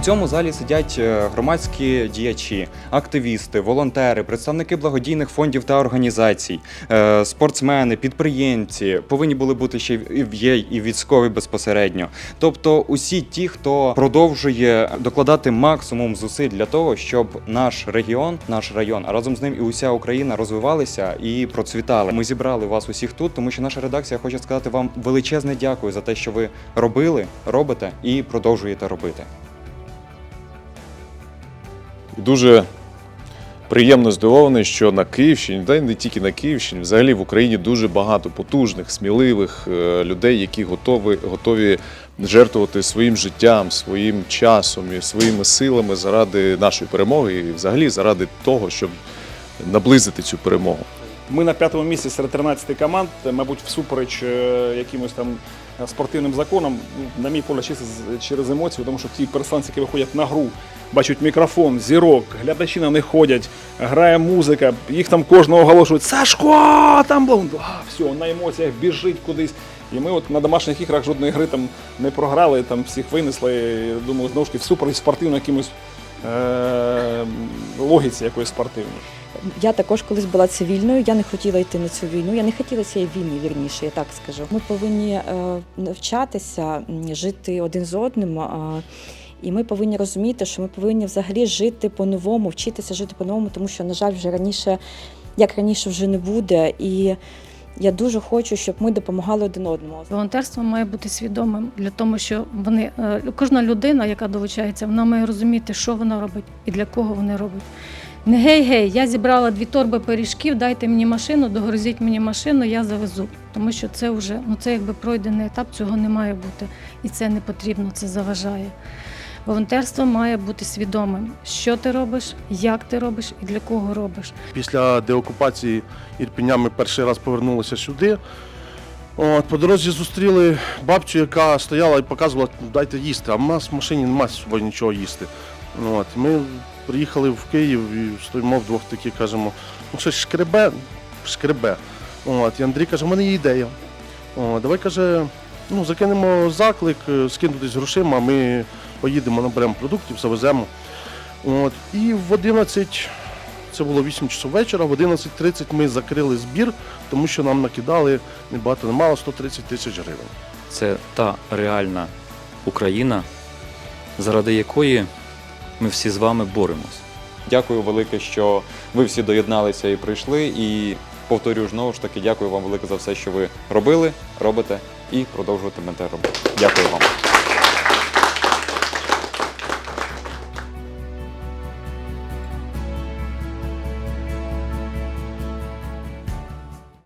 цьому залі сидять е, громадські діячі, активісти, волонтери, представники благодійних фондів та організацій, е, спортсмени, підприємці. Повинні були бути ще є і військові безпосередньо. Тобто, усі ті, хто продовжує докладати максимум зусиль для того, щоб наш регіон, наш район, а разом з ним і уся Україна розвивалися і процвітали. Ми зібрали вас усіх тут, тому що наша редакція хоче сказати вам величезне дякую за те, що ви робили, робите і продовжуєте робити. Дуже приємно здивований, що на Київщині, та й не тільки на Київщині, взагалі в Україні дуже багато потужних, сміливих е, людей, які готові, готові жертвувати своїм життям, своїм часом і своїми силами заради нашої перемоги і взагалі заради того, щоб наблизити цю перемогу. Ми на п'ятому місці серед 13 команд, мабуть, всупереч е, якимось там е, спортивним законам, ну, на мій погляд, чисто через емоції, тому що ті переселенці, які виходять на гру, бачать мікрофон, зірок, глядачі на них ходять, грає музика, їх там кожного оголошують Сашко! Там був а, все, на емоціях біжить кудись. І ми от на домашніх іграх жодної гри там не програли, там всіх винесли. Думаю, знову ж таки, всупереч спортивно якимось е- логіці якоїсь спортивної. Я також колись була цивільною. Я не хотіла йти на цю війну. Я не хотіла цієї війни, вірніше, я так скажу. Ми повинні е, навчатися жити один з одним. і ми повинні розуміти, що ми повинні взагалі жити по-новому, вчитися жити по-новому, тому що, на жаль, вже раніше, як раніше, вже не буде. І я дуже хочу, щоб ми допомагали один одному. Волонтерство має бути свідомим для того, що вони е, кожна людина, яка долучається, вона має розуміти, що вона робить і для кого вони роблять. Не гей-гей, я зібрала дві торби пиріжків, дайте мені машину, догрузіть мені машину, я завезу. Тому що це вже ну це якби пройдений етап, цього не має бути. І це не потрібно, це заважає. Волонтерство має бути свідомим, що ти робиш, як ти робиш і для кого робиш. Після деокупації Ірпеня ми перший раз повернулися сюди. От, по дорозі зустріли бабцю, яка стояла і показувала, дайте їсти, а в нас в машині немає собою нічого їсти. От, ми приїхали в Київ і стоїмо вдвох такі, кажемо, ну щось шкребе, шкребе. От, і Андрій каже, у мене є ідея. О, давай каже, ну, закинемо заклик, е, скинутись грошима, ми поїдемо, наберемо продуктів, завеземо. От, і в 11 це було 8 часов вечора. В 11.30 ми закрили збір, тому що нам накидали не багато, не мало 130 тисяч гривень. Це та реальна Україна, заради якої ми всі з вами боремось. Дякую велике, що ви всі доєдналися і прийшли. І повторюю знову ж таки, дякую вам велике за все, що ви робили, робите і продовжуватимете робити. Дякую вам.